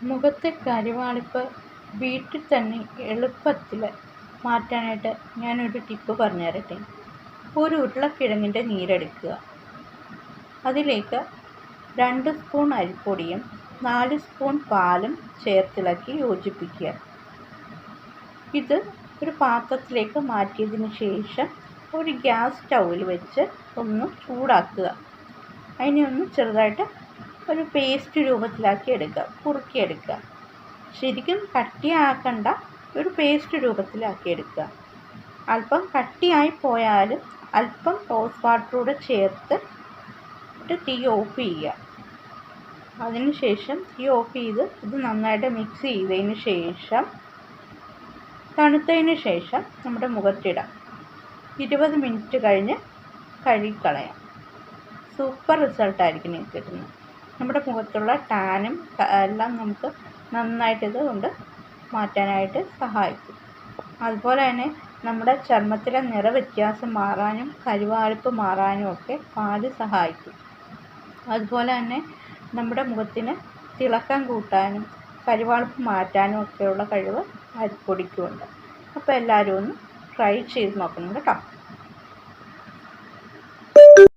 മുഖത്തെ കരിവാളിപ്പ് വീട്ടിൽ തന്നെ എളുപ്പത്തിൽ മാറ്റാനായിട്ട് ഞാനൊരു ടിപ്പ് പറഞ്ഞു തരട്ടെ ഒരു ഉരുളക്കിഴങ്ങിന്റെ നീരെടുക്കുക. അതിലേക്ക് രണ്ട് സ്പൂൺ അരിപ്പൊടിയും നാല് സ്പൂൺ പാലും ചേർത്തിളക്കി യോജിപ്പിക്കുക. ഇത് ഒരു പാത്രത്തിലേക്ക് മാറ്റിയതിന് ശേഷം ഒരു ഗ്യാസ് സ്റ്റൗവിൽ വെച്ച് ഒന്ന് ചൂടാക്കുക. അതിനെ ഒന്ന് ചെറുതായിട്ട് ഒരു പേസ്റ്റ് രൂപത്തിലാക്കി എടുക്കുക കുറുക്കിയെടുക്കുക. ശരിക്കും കട്ടിയാക്കണ്ട ഒരു പേസ്റ്റ് രൂപത്തിലാക്കി എടുക്കുക. അല്പം കട്ടിയായി പോയാലും അല്പം റോസ് വാട്ടറൂടെ ചേർത്ത് തീ ഓഫ് ചെയ്യുക. അതിനുശേഷം തീ ഓഫ് ചെയ്ത് ഇത് നന്നായിട്ട് മിക്സ് ചെയ്തതിന് ശേഷം തണുത്തതിന് ശേഷം നമ്മുടെ മുഖത്തിടാം ഇരുപത് മിനിറ്റ് കഴിഞ്ഞ് കഴുകിക്കളയാം സൂപ്പർ റിസൾട്ടായിരിക്കും നിങ്ങൾക്ക് കിട്ടുന്നത്. നമ്മുടെ മുഖത്തുള്ള ടാനും എല്ലാം നമുക്ക് നന്നായിട്ട് ഇത് കൊണ്ട് മാറ്റാനായിട്ട് സഹായിക്കും. അതുപോലെ തന്നെ നമ്മുടെ ചർമ്മത്തിലെ നിറവ്യത്യാസം മാറാനും കരുവാളിപ്പ് മാറാനും ഒക്കെ പാൽ സഹായിക്കും. അതുപോലെ തന്നെ നമ്മുടെ മുഖത്തിന് തിളക്കം കൂട്ടാനും കരുവാളിപ്പ് മാറ്റാനും ഒക്കെയുള്ള കഴിവ് അരിപ്പൊടിക്കുമുണ്ട്. അപ്പോൾ എല്ലാവരും ഒന്ന് ട്രൈ ചെയ്ത് നോക്കണം കേട്ടോ.